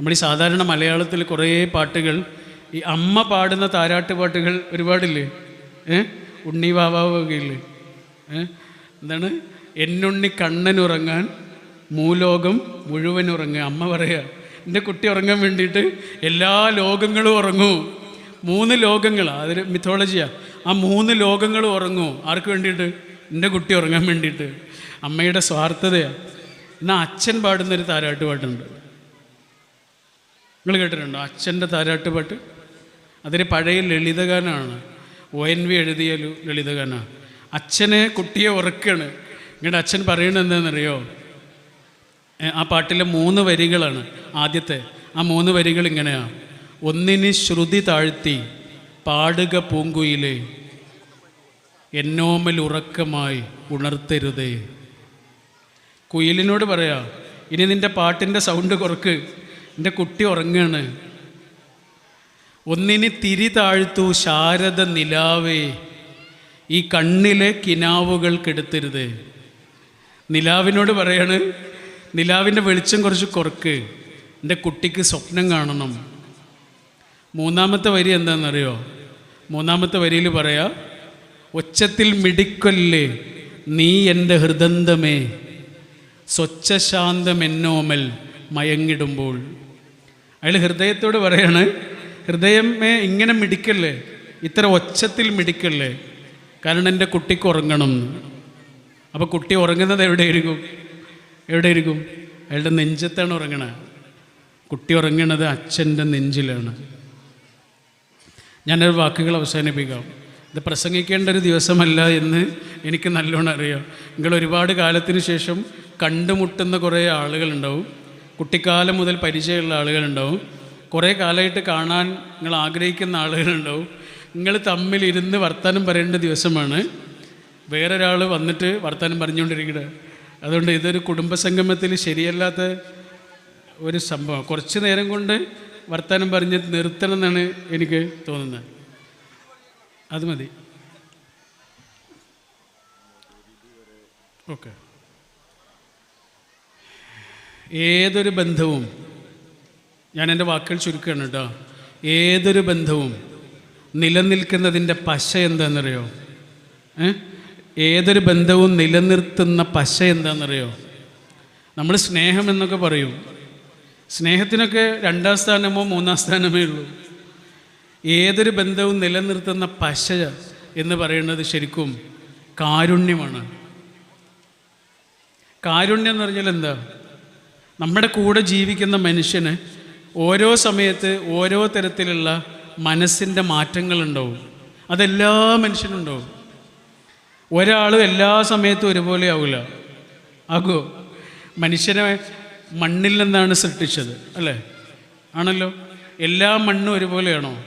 നമ്മൾ ഈ സാധാരണ മലയാളത്തിൽ കുറേ പാട്ടുകൾ ഈ അമ്മ പാടുന്ന താരാട്ട് പാട്ടുകൾ ഒരുപാടില്ലേ? ഏ? ഉണ്ണി വാവാവൊക്കെ ഇല്ലേ ഏ? എന്താണ്? എന്നുണ്ണി കണ്ണനുറങ്ങാൻ മൂലോകം മുഴുവൻ ഉറങ്ങുക. അമ്മ പറയുക എന്റെ കുട്ടി ഉറങ്ങാൻ വേണ്ടിയിട്ട് എല്ലാ ലോകങ്ങളും ഉറങ്ങൂ. മൂന്ന് ലോകങ്ങളാണ് അതൊരു മിഥോളജിയാണ് ആ മൂന്ന് ലോകങ്ങളും ഉറങ്ങൂ. ആർക്ക് വേണ്ടിയിട്ട്? എന്റെ കുട്ടി ഉറങ്ങാൻ വേണ്ടിയിട്ട്. അമ്മയുടെ സ്വാർത്ഥതയാണ് എന്നാൽ അച്ഛൻ പാടുന്നൊരു താരാട്ട് പാട്ടുണ്ട്. നിങ്ങൾ കേട്ടിട്ടുണ്ടോ? അച്ഛന്റെ താരാട്ടുപാട്ട്? അതൊരു പഴയ ലളിതഗാനമാണ് ഒ എൻ വി എഴുതിയ ഒരു ലളിതഗാനമാണ് അച്ഛനെ കുട്ടിയെ ഉറക്കാണ്. നിങ്ങളുടെ അച്ഛൻ പറയണത് എന്താണെന്നറിയോ? ആ പാട്ടിലെ മൂന്ന് വരികളാണ് ആദ്യത്തെ. ആ മൂന്ന് വരികൾ ഇങ്ങനെയാണ് ഒന്നിന് ശ്രുതി താഴ്ത്തി പാടുക പൂങ്കുയിലേ. എന്നോമൽ ഉറക്കമായി ഉണർത്തരുതേ. കുയിലിനോട് പറയാ ഇനി നിന്റെ പാട്ടിന്റെ സൗണ്ട് കുറക്ക്. എന്റെ കുട്ടി ഉറങ്ങാണ്. ഒന്നിന് തിരി താഴ്ത്തു ശാരദ നിലാവേ. ഈ കണ്ണിലെ കിനാവുകൾ കെടുത്തരുത്. നിലാവിനോട് പറയാണ് നിലാവിന്റെ വെളിച്ചം കുറച്ച് കുറക്ക്. എന്റെ കുട്ടിക്ക് സ്വപ്നം കാണണം. മൂന്നാമത്തെ വരി എന്താണെന്നറിയോ? മൂന്നാമത്തെ വരിയിൽ പറയാ ഒച്ചത്തിൽ മിടിക്കൊല്ലേ നീ എന്റെ ഹൃദന്തമേ. സ്വച്ഛശാന്തം എന്നോമൽ മയങ്ങിടുമ്പോൾ. അയാൾ ഹൃദയത്തോട് പറയാണ് ഹൃദയമേ ഇങ്ങനെ മിടിക്കല്ലേ? ഇത്ര ഒച്ചത്തിൽ മിടിക്കല്ലേ? കാരണം എന്റെ കുട്ടിക്ക് ഉറങ്ങണം. അപ്പോൾ കുട്ടി ഉറങ്ങുന്നത് എവിടെയായിരിക്കും എവിടെയായിരിക്കും അയാളുടെ നെഞ്ചത്താണ് ഉറങ്ങണത് കുട്ടി ഉറങ്ങണത് അച്ഛന്റെ നെഞ്ചിലാണ്. ഞാനൊരു വാക്കുകൾ അവസാനിപ്പിക്കാം. ഇത് പ്രസംഗിക്കേണ്ട ഒരു ദിവസമല്ല എന്ന് എനിക്ക് നല്ലോണം അറിയാം. നിങ്ങൾ ഒരുപാട് കാലത്തിന് ശേഷം കണ്ടുമുട്ടുന്ന കുറേ ആളുകളുണ്ടാവും. കുട്ടിക്കാലം മുതൽ പരിചയമുള്ള ആളുകളുണ്ടാവും. കുറേ കാലമായിട്ട് കാണാൻ നിങ്ങൾ ആഗ്രഹിക്കുന്ന ആളുകളുണ്ടാവും. നിങ്ങൾ തമ്മിൽ ഇരുന്ന് വർത്തമാനം പറയേണ്ട ദിവസമാണ്. വേറൊരാൾ വന്നിട്ട് വർത്തമാനം പറഞ്ഞുകൊണ്ടിരിക്കുന്നത് അതുകൊണ്ട് ഇതൊരു കുടുംബസംഗമത്തിൽ ശരിയല്ലാത്ത ഒരു സംഭവം. കുറച്ച് നേരം കൊണ്ട് വർത്തമാനം പറഞ്ഞ് നിർത്തണം എന്നാണ് എനിക്ക് തോന്നുന്നത്. അത് മതി. ഓക്കെ. ഏതൊരു ബന്ധവും ഞാൻ എന്റെ വാക്കുകൾ ചുരുക്കുകയാണ് കേട്ടോ. ഏതൊരു ബന്ധവും നിലനിൽക്കുന്നതിന്റെ പശ എന്താണെന്നറിയോ? ഏതൊരു ബന്ധവും നിലനിർത്തുന്ന പശ എന്താണെന്നറിയോ? നമ്മൾ സ്നേഹം എന്നൊക്കെ പറയും. സ്നേഹത്തിനൊക്കെ രണ്ടാം സ്ഥാനമോ മൂന്നാം സ്ഥാനമേ ഉള്ളൂ. ഏതൊരു ബന്ധവും നിലനിർത്തുന്ന പശ എന്ന് പറയുന്നത് ശരിക്കും കാരുണ്യമാണ്. കാരുണ്യം എന്ന് പറഞ്ഞാൽ എന്താ? നമ്മുടെ കൂടെ ജീവിക്കുന്ന മനുഷ്യന് ഓരോ സമയത്ത് ഓരോ തരത്തിലുള്ള മനസ്സിന്റെ മാറ്റങ്ങളുണ്ടാവും. അതെല്ലാ മനുഷ്യനും ഉണ്ടാവും ഒരാളും എല്ലാ സമയത്തും ഒരുപോലെ ആവില്ല ആകുമോ മനുഷ്യനെ മണ്ണിൽ നിന്നാണ് സൃഷ്ടിച്ചത് അല്ലേ? ആണല്ലോ? എല്ലാ മണ്ണും ഒരുപോലെയാണോ?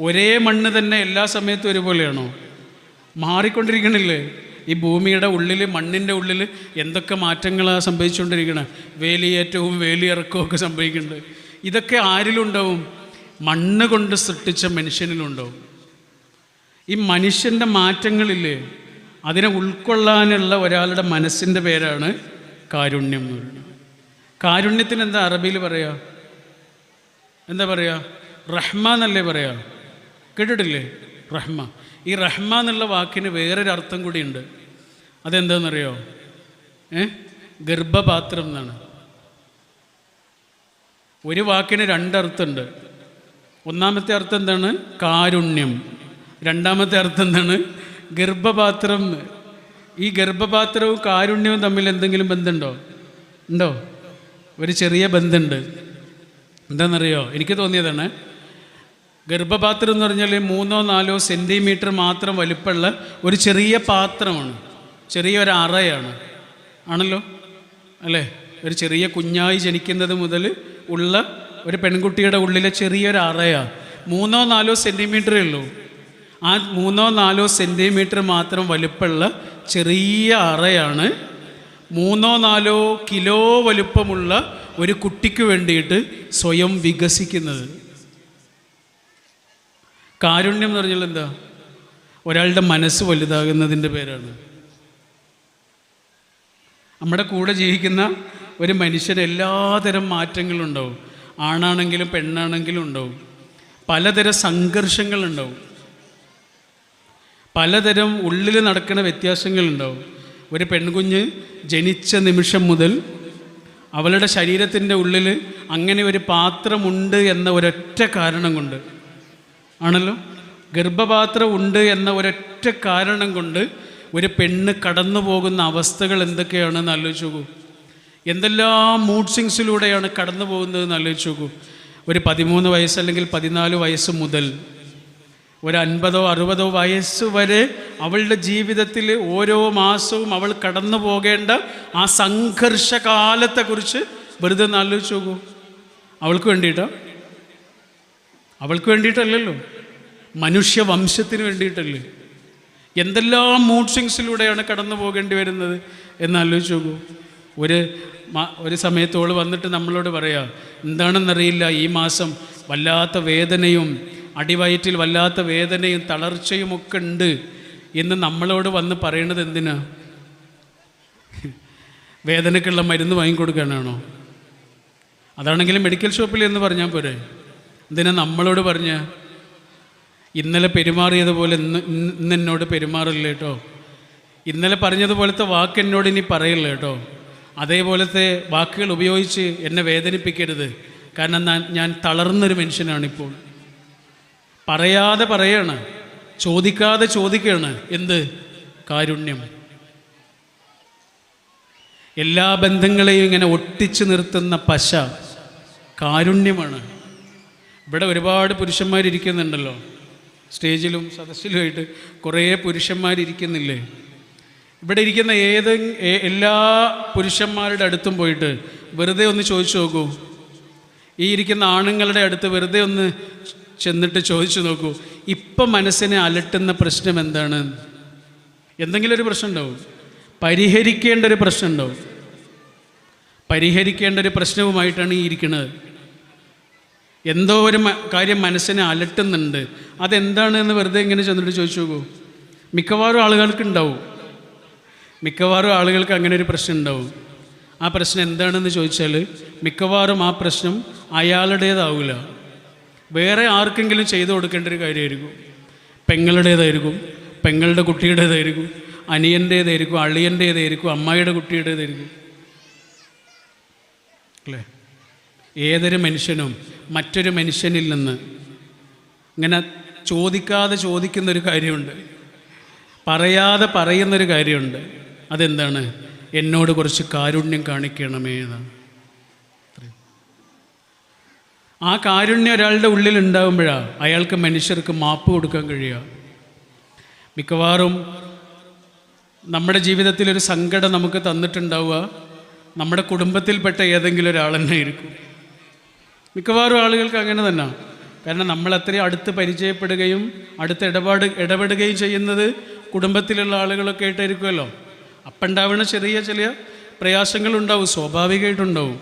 ഒരേ മണ്ണ് തന്നെ എല്ലാ സമയത്തും ഒരുപോലെയാണോ? മാറിക്കൊണ്ടിരിക്കണില്ലേ? ഈ ഭൂമിയുടെ ഉള്ളിൽ മണ്ണിന്റെ ഉള്ളിൽ എന്തൊക്കെ മാറ്റങ്ങളാണ് സംഭവിച്ചുകൊണ്ടിരിക്കണേ? വേലിയേറ്റവും വേലിയിറക്കവും ഒക്കെ സംഭവിക്കുന്നുണ്ട്. ഇതൊക്കെ ആരിലുണ്ടാവും? മണ്ണ് കൊണ്ട് സൃഷ്ടിച്ച മനുഷ്യനിലുണ്ടാവും. ഈ മനുഷ്യന്റെ മാറ്റങ്ങളില്ലേ അതിനെ ഉൾക്കൊള്ളാനുള്ള ഒരാളുടെ മനസ്സിന്റെ പേരാണ് കാരുണ്യം എന്ന് പറയുന്നത്. കാരുണ്യത്തിന് എന്താ അറബിയിൽ പറയാ? എന്താ പറയുക റഹ്മ എന്നല്ലേ പറയാ? കേട്ടിട്ടില്ലേ? റഹ്മ. ഈ റഹ്മ എന്നുള്ള വാക്കിന് വേറൊരു അർത്ഥം കൂടിയുണ്ട്. അതെന്താണെന്നറിയോ ഏ? ഗർഭപാത്രം എന്നാണ്. ഒരു വാക്കിന് രണ്ടർത്ഥമുണ്ട്. ഒന്നാമത്തെ അർത്ഥം എന്താണ്? കാരുണ്യം. രണ്ടാമത്തെ അർത്ഥം എന്താണ്? ഗർഭപാത്രം. ഈ ഗർഭപാത്രവും കാരുണ്യവും തമ്മിൽ എന്തെങ്കിലും ബന്ധമുണ്ടോ? ഉണ്ടോ? ഒരു ചെറിയ ബന്ധമുണ്ട്. എന്താണെന്നറിയോ എനിക്ക് തോന്നിയതാണ് ഗർഭപാത്രം എന്ന് പറഞ്ഞാൽ മൂന്നോ നാലോ സെന്റിമീറ്റർ മാത്രം വലിപ്പമുള്ള ഒരു ചെറിയ പാത്രമാണ്. ചെറിയൊരു അറയാണ്. ആണല്ലോ? അല്ലേ? ഒരു ചെറിയ കുഞ്ഞായി ജനിക്കുന്നത് മുതൽ ഉള്ള ഒരു പെൺകുട്ടിയുടെ ഉള്ളിലെ ചെറിയൊരു അറയാണ് മൂന്നോ നാലോ സെന്റിമീറ്ററേ ഉള്ളൂ. ആ മൂന്നോ നാലോ സെന്റിമീറ്റർ മാത്രം വലിപ്പമുള്ള ചെറിയ അറയാണ്. മൂന്നോ നാലോ കിലോ വലുപ്പമുള്ള ഒരു കുട്ടിക്ക് വേണ്ടിയിട്ട് സ്വയം വികസിക്കുന്നത്. കാരുണ്യം എന്ന് പറഞ്ഞാൽ എന്താ? ഒരാളുടെ മനസ്സ് വലുതാകുന്നതിന്റെ പേരാണ്. നമ്മുടെ കൂടെ ജീവിക്കുന്ന ഒരു മനുഷ്യന് എല്ലാതരം മാറ്റങ്ങളും ഉണ്ടാവും. ആണാണെങ്കിലും പെണ്ണാണെങ്കിലും ഉണ്ടാവും. പലതരം സംഘർഷങ്ങളുണ്ടാവും പലതരം ഉള്ളിൽ നടക്കുന്ന വ്യത്യാസങ്ങളുണ്ടാവും ഒരു പെൺകുഞ്ഞ് ജനിച്ച നിമിഷം മുതൽ അവളുടെ ശരീരത്തിന്റെ ഉള്ളിൽ അങ്ങനെ ഒരു പാത്രമുണ്ട് എന്ന ഒരൊറ്റ കാരണം കൊണ്ട് ആണല്ലോ? ഗർഭപാത്രം ഉണ്ട് എന്ന ഒരൊറ്റ കാരണം കൊണ്ട് ഒരു പെണ്ണ് കടന്നു പോകുന്ന അവസ്ഥകൾ എന്തൊക്കെയാണെന്ന് ആലോചിച്ച് നോക്കൂ. എന്തെല്ലാം മൂഡ് സിങ്സിലൂടെയാണ് കടന്നു പോകുന്നതെന്ന് ആലോചിച്ച് നോക്കൂ. ഒരു പതിമൂന്ന് വയസ്സ് അല്ലെങ്കിൽ പതിനാല് വയസ്സ് മുതൽ ഒരു അൻപതോ അറുപതോ വയസ്സ് വരെ അവളുടെ ജീവിതത്തിൽ ഓരോ മാസവും അവൾ കടന്നു പോകേണ്ട ആ സംഘർഷകാലത്തെക്കുറിച്ച് വെറുതെ ഒന്ന് ആലോചിച്ച് നോക്കൂ. അവൾക്ക് വേണ്ടിയിട്ടാ? അവൾക്ക് വേണ്ടിയിട്ടല്ലല്ലോ. മനുഷ്യവംശത്തിന് വേണ്ടിയിട്ടല്ലേ. എന്തെല്ലാം മൂഡ് സ്വിങ്സിലൂടെയാണ് കടന്നു പോകേണ്ടി വരുന്നത് എന്നാലോചിച്ച് നോക്കൂ. ഒരു ഒരു സമയത്തോട് വന്നിട്ട് നമ്മളോട് പറയാം എന്താണെന്നറിയില്ല ഈ മാസം വല്ലാത്ത വേദനയും അടിവയറ്റിൽ വല്ലാത്ത വേദനയും തളർച്ചയും ഒക്കെ ഉണ്ട് എന്ന് നമ്മളോട് വന്ന് പറയണത് എന്തിനാ? വേദനയ്ക്കുള്ള മരുന്ന് വാങ്ങിക്കൊടുക്കാനാണോ? അതാണെങ്കിലും മെഡിക്കൽ ഷോപ്പിൽ എന്ന് പറഞ്ഞാൽ പോരെ. എന്തിനാ നമ്മളോട് പറഞ്ഞ ഇന്നലെ പെരുമാറിയതുപോലെ ഇന്ന് ഇന്ന് എന്നോട് പെരുമാറില്ല കേട്ടോ. ഇന്നലെ പറഞ്ഞതുപോലത്തെ വാക്ക് എന്നോട് ഇനി പറയില്ല കേട്ടോ. അതേപോലത്തെ വാക്കുകൾ ഉപയോഗിച്ച് എന്നെ വേദനിപ്പിക്കരുത്. കാരണം ഞാൻ ഞാൻ തളർന്നൊരു മനുഷ്യനാണിപ്പോൾ. പറയാതെ പറയാണ് ചോദിക്കാതെ ചോദിക്കുകയാണ് എന്ത്? കാരുണ്യം. എല്ലാ ബന്ധങ്ങളെയും ഇങ്ങനെ ഒട്ടിച്ചു നിർത്തുന്ന പശ കാരുണ്യമാണ്. ഇവിടെ ഒരുപാട് പുരുഷന്മാരിരിക്കുന്നുണ്ടല്ലോ. സ്റ്റേജിലും സദസ്സിലുമായിട്ട് കുറേ പുരുഷന്മാരിരിക്കുന്നില്ലേ? ഇവിടെ ഇരിക്കുന്ന ഏത് എല്ലാ പുരുഷന്മാരുടെ അടുത്തും പോയിട്ട് വെറുതെ ഒന്ന് ചോദിച്ചു നോക്കൂ. ഈ ഇരിക്കുന്ന ആണുങ്ങളുടെ അടുത്ത് വെറുതെ ഒന്ന് ചെന്നിട്ട് ചോദിച്ചു നോക്കൂ. ഇപ്പം മനസ്സിനെ അലട്ടുന്ന പ്രശ്നം എന്താണ്? എന്തെങ്കിലും ഒരു പ്രശ്നം ഉണ്ടാവും പരിഹരിക്കേണ്ട ഒരു പ്രശ്നം ഉണ്ടാവും പരിഹരിക്കേണ്ട ഒരു പ്രശ്നവുമായിട്ടാണ് ഈ ഇരിക്കുന്നത്. എന്തോ ഒരു കാര്യം മനസ്സിനെ അലട്ടുന്നുണ്ട്. അതെന്താണ് എന്ന് വെറുതെ ഇങ്ങനെ ചെന്നിട്ട് ചോദിച്ചു നോക്കൂ. മിക്കവാറും ആളുകൾക്ക് ഉണ്ടാവും. മിക്കവാറും ആളുകൾക്ക് അങ്ങനെ ഒരു പ്രശ്നം ഉണ്ടാവും. ആ പ്രശ്നം എന്താണെന്ന് ചോദിച്ചാൽ മിക്കവാറും ആ പ്രശ്നം അയാളുടേതാവില്ല വേറെ ആർക്കെങ്കിലും ചെയ്തു കൊടുക്കേണ്ട ഒരു കാര്യമായിരിക്കും. പെങ്ങളുടേതായിരിക്കും പെങ്ങളുടെ കുട്ടിയുടേതായിരിക്കും അനിയന്റേതായിരിക്കും അളിയന്റേതായിരിക്കും അമ്മായിയുടെ കുട്ടിയുടേതായിരിക്കും. അല്ലേ? ഏതൊരു മനുഷ്യനും മറ്റൊരു മനുഷ്യനിൽ നിന്ന് ഇങ്ങനെ ചോദിക്കാതെ ചോദിക്കുന്നൊരു കാര്യമുണ്ട്. പറയാതെ പറയുന്നൊരു കാര്യമുണ്ട്. അതെന്താണ്? എന്നോട് കുറച്ച് കാരുണ്യം കാണിക്കണമേ എന്നാണ്. ആ കാരുണ്യം ഒരാളുടെ ഉള്ളിൽ ഉണ്ടാകുമ്പോഴാണ് അയാൾക്ക് മനുഷ്യർക്ക് മാപ്പ് കൊടുക്കാൻ കഴിയുക. മിക്കവാറും നമ്മുടെ ജീവിതത്തിൽ ഒരു സങ്കടം നമുക്ക് തന്നിട്ടുണ്ടാവുക. നമ്മുടെ കുടുംബത്തിൽപ്പെട്ട ഏതെങ്കിലും ഒരാൾ തന്നെ മിക്കവാറും ആളുകൾക്ക് അങ്ങനെ തന്നെ. കാരണം നമ്മൾ അത്രയും അടുത്ത് പരിചയപ്പെടുകയും അടുത്ത് ഇടപാട് ഇടപെടുകയും ചെയ്യുന്നത് കുടുംബത്തിലുള്ള ആളുകളൊക്കെ ആയിട്ടായിരിക്കുമല്ലോ അപ്പം ഉണ്ടാവുന്ന ചെറിയ ചെറിയ പ്രയാസങ്ങളുണ്ടാവും സ്വാഭാവികമായിട്ടുണ്ടാവും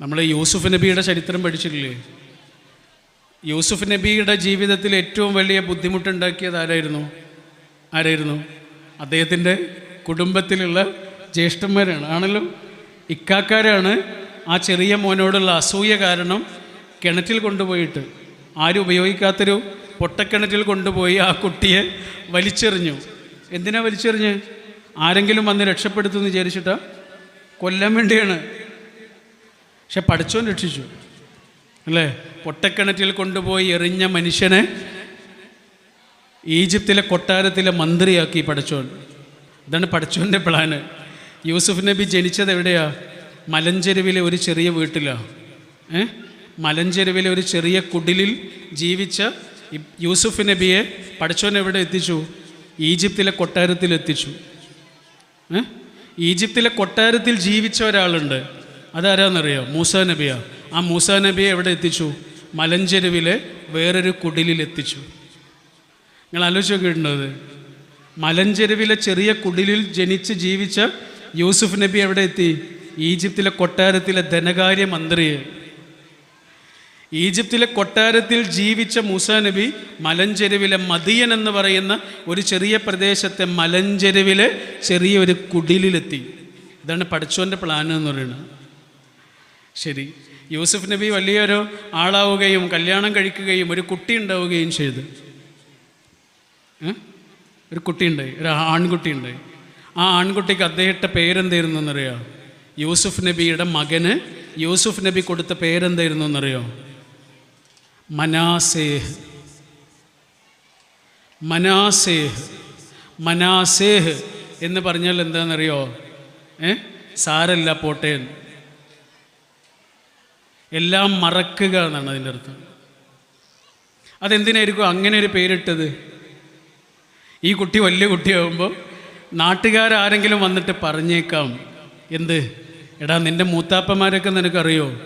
നമ്മൾ യൂസുഫ് നബിയുടെ ചരിത്രം പഠിച്ചിട്ടില്ലേ? യൂസുഫ് നബിയുടെ ജീവിതത്തിൽ ഏറ്റവും വലിയ ബുദ്ധിമുട്ടുണ്ടാക്കിയത് ആരായിരുന്നു? ആരായിരുന്നു? അദ്ദേഹത്തിന്റെ കുടുംബത്തിലുള്ള ജ്യേഷ്ഠന്മാരാണ്. ആണല്ലോ? ഇക്കാക്കാരാണ് ആ ചെറിയ മോനോടുള്ള അസൂയ കാരണം കിണറ്റിൽ കൊണ്ടുപോയിട്ട് ആരും ഉപയോഗിക്കാത്തൊരു പൊട്ടക്കിണറ്റിൽ കൊണ്ടുപോയി ആ കുട്ടിയെ വലിച്ചെറിഞ്ഞു. എന്തിനാ വലിച്ചെറിഞ്ഞ്? ആരെങ്കിലും വന്ന് രക്ഷപ്പെടുത്തുമെന്ന് വിചാരിച്ചിട്ടാ? കൊല്ലാൻ വേണ്ടിയാണ്. പക്ഷെ പഠിച്ചോൻ രക്ഷിച്ചു. അല്ലേ? പൊട്ടക്കിണറ്റിൽ കൊണ്ടുപോയി എറിഞ്ഞ മനുഷ്യനെ ഈജിപ്തിലെ കൊട്ടാരത്തിലെ മന്ത്രിയാക്കി പഠിച്ചോൻ. ഇതാണ് പഠിച്ചോന്റെ പ്ലാന് യൂസുഫ് നബി ജനിച്ചത് എവിടെയാ? മലഞ്ചെരുവിലെ ഒരു ചെറിയ വീട്ടിലാണ് ഏ? മലഞ്ചെരുവിലെ ഒരു ചെറിയ കുടിലിൽ ജീവിച്ച യൂസുഫ് നബിയെ പഠിച്ചോൻ എവിടെ എത്തിച്ചു? ഈജിപ്തിലെ കൊട്ടാരത്തിൽ എത്തിച്ചു. ഏ? ഈജിപ്തിലെ കൊട്ടാരത്തിൽ ജീവിച്ച ഒരാളുണ്ട്. അതാരാന്നറിയോ? മൂസ നബിയാ. ആ മൂസ നബിയെ എവിടെ എത്തിച്ചു? മലഞ്ചെരുവിലെ വേറൊരു കുടിലിൽ എത്തിച്ചു. നിങ്ങൾ ആലോചിച്ച് നോക്കിയിട്ടുണ്ടോ അത് മലഞ്ചെരുവിലെ ചെറിയ കുടിലിൽ ജനിച്ച് ജീവിച്ച യൂസുഫ് നബി എവിടെ എത്തി? ഈജിപ്തിലെ കൊട്ടാരത്തിലെ ധനകാര്യ മന്ത്രി ഈജിപ്തിലെ കൊട്ടാരത്തിൽ ജീവിച്ച മൂസ നബി മലഞ്ചെരുവിലെ മദിയൻ എന്ന് പറയുന്ന ഒരു ചെറിയ പ്രദേശത്തെ മലഞ്ചെരുവിലെ ചെറിയൊരു കുടിലിലെത്തി. ഇതാണ് പഠിച്ചോന്റെ പ്ലാൻ എന്ന് പറയുന്നത്. ശരി. യൂസുഫ് നബി വലിയൊരു ആളാവുകയും കല്യാണം കഴിക്കുകയും ഒരു കുട്ടി ഉണ്ടാവുകയും ചെയ്തു. ഒരു കുട്ടി കുട്ടിയുണ്ടായി ഒരു ആൺകുട്ടി ഉണ്ടായി. ആ ആൺകുട്ടിക്ക് അദ്ദേഹത്തെ പേരെന്തായിരുന്നു എന്നറിയോ? യൂസുഫ് നബിയുടെ മകന് യൂസുഫ് നബി കൊടുത്ത പേരെന്തായിരുന്നു എന്നറിയോ? മനാസേഹ് മനാസേഹ് മനാസേഹ് എന്ന് പറഞ്ഞാൽ എന്താണെന്നറിയോ? ഏ? സാരല്ല പോട്ടെ. എല്ലാം മറക്കുക എന്നാണ് അതിന്റെ അർത്ഥം. അതെന്തിനായിരിക്കും അങ്ങനെ ഒരു പേരിട്ടത്? ഈ കുട്ടി വലിയ കുട്ടിയാകുമ്പോൾ നാട്ടുകാരാരെങ്കിലും വന്നിട്ട് പറഞ്ഞേക്കാം. എന്ത്? എടാ നിന്റെ മൂത്താപ്പന്മാരൊക്കെ നിനക്കറിയോ?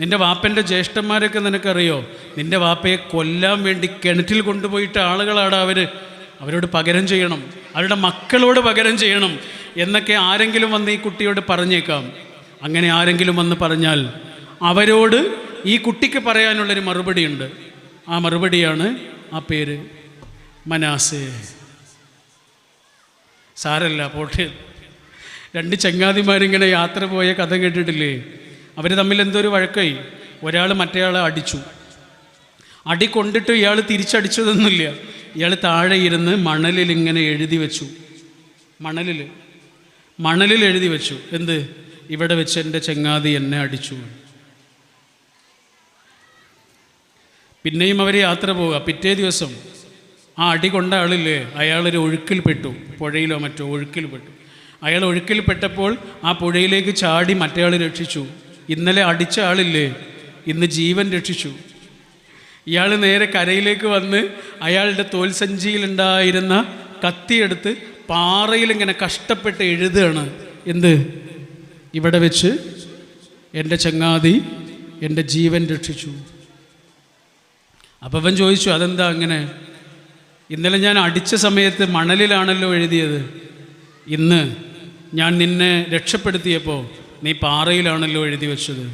നിന്റെ വാപ്പന്റെ ജ്യേഷ്ഠന്മാരൊക്കെ നിനക്കറിയോ? നിന്റെ വാപ്പയെ കൊല്ലാൻ വേണ്ടി കിണറ്റിൽ കൊണ്ടുപോയിട്ട് ആളുകളാണ് അവർ അവരോട് പകരം ചെയ്യണം. അവരുടെ മക്കളോട് പകരം ചെയ്യണം. എന്നൊക്കെ ആരെങ്കിലും വന്ന് ഈ കുട്ടിയോട് പറഞ്ഞേക്കാം. അങ്ങനെ ആരെങ്കിലും വന്ന് പറഞ്ഞാൽ അവരോട് ഈ കുട്ടിക്ക് പറയാനുള്ളൊരു മറുപടിയുണ്ട്. ആ മറുപടിയാണ് ആ പേര് മനാസേ. സാരല്ല പോട്ടെ. രണ്ട് ചങ്ങാതിമാരിങ്ങനെ യാത്ര പോയ കഥ കേട്ടിട്ടില്ലേ? അവർ തമ്മിൽ എന്തോ ഒരു വഴക്കായി. ഒരാൾ മറ്റേയാളെ അടിച്ചു. അടി കൊണ്ടിട്ട് ഇയാൾ തിരിച്ചടിച്ചതൊന്നുമില്ല. ഇയാൾ താഴെ ഇരുന്ന് മണലിൽ ഇങ്ങനെ എഴുതി വെച്ചു. മണലിൽ മണലിൽ എഴുതി വെച്ചു. എന്ത്? ഇവിടെ വെച്ച് എന്റെ ചങ്ങാതി എന്നെ അടിച്ചു. പിന്നെയും അവർ യാത്ര പോവുക. പിറ്റേ ദിവസം ആ അടി കൊണ്ട ആളില്ലേ? അയാളൊരു ഒഴുക്കിൽപ്പെട്ടു പുഴയിലോ മറ്റോ ഒഴുക്കിൽപ്പെട്ടു അയാൾ ഒഴുക്കിൽപ്പെട്ടപ്പോൾ ആ പുഴയിലേക്ക് ചാടി മറ്റേയാൾ രക്ഷിച്ചു. ഇന്നലെ അടിച്ച ആളില്ലേ? ഇന്ന് ജീവൻ രക്ഷിച്ചു. ഇയാൾ നേരെ കരയിലേക്ക് വന്ന് അയാളുടെ തോൽസഞ്ചിയിലുണ്ടായിരുന്ന കത്തിയെടുത്ത് പാറയിൽ ഇങ്ങനെ കഷ്ടപ്പെട്ട് എഴുതുകയാണ്. എന്ത്? ഇവിടെ വെച്ച് എന്റെ ചങ്ങാതി എന്റെ ജീവൻ രക്ഷിച്ചു. അപ്പം ചോദിച്ചു അതെന്താ അങ്ങനെ? ഇന്നലെ ഞാൻ അടിച്ച സമയത്ത് മണലിലാണല്ലോ എഴുതിയത്. ഇന്ന് ഞാൻ നിന്നെ രക്ഷപ്പെടുത്തിയപ്പോൾ നീ പാറയിലാണല്ലോ എഴുതി വെച്ചത്.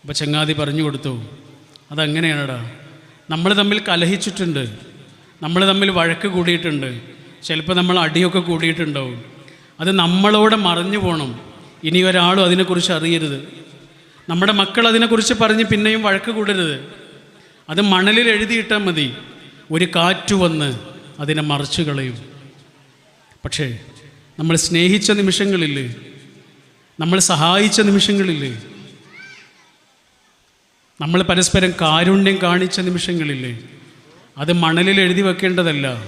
അപ്പോൾ ചങ്ങാതി പറഞ്ഞു കൊടുത്തു അതങ്ങനെയാണടാ. നമ്മൾ തമ്മിൽ കലഹിച്ചിട്ടുണ്ട്. നമ്മൾ തമ്മിൽ വഴക്ക് കൂടിയിട്ടുണ്ട്. ചിലപ്പോൾ നമ്മൾ അടിയൊക്കെ കൂടിയിട്ടുണ്ടാവും. അത് നമ്മളോടെ മറഞ്ഞു പോകണം ഇനി ഒരാളും അതിനെക്കുറിച്ച് അറിയരുത്. നമ്മുടെ മക്കൾ അതിനെക്കുറിച്ച് പറഞ്ഞ് പിന്നെയും വഴക്ക് കൂടരുത്. അത് മണലിൽ എഴുതിയിട്ടാൽ മതി. ഒരു കാറ്റ് വന്ന് അതിനെ മറിച്ചു കളയും. പക്ഷേ നമ്മൾ സ്നേഹിച്ച നിമിഷങ്ങളില്ലേ നമ്മൾ സഹായിച്ച നിമിഷങ്ങളില്ലേ നമ്മൾ പരസ്പരം കാരുണ്യം കാണിച്ച നിമിഷങ്ങളില്ലേ അത് മണലിൽ എഴുതി വെക്കേണ്ടതല്ല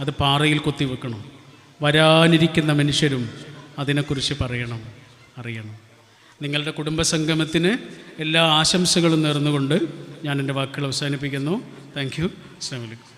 അത് പാറയിൽ കൊത്തി വെക്കണം. വരാനിരിക്കുന്ന മനുഷ്യരും അതിനെക്കുറിച്ച് പറയണം അറിയണം. നിങ്ങളുടെ കുടുംബസംഗമത്തിന് എല്ലാ ആശംസകളും നേർന്നുകൊണ്ട് ഞാൻ എന്റെ വാക്കുകൾ അവസാനിപ്പിക്കുന്നു. താങ്ക് യു അസ്സാം വലൈക്കും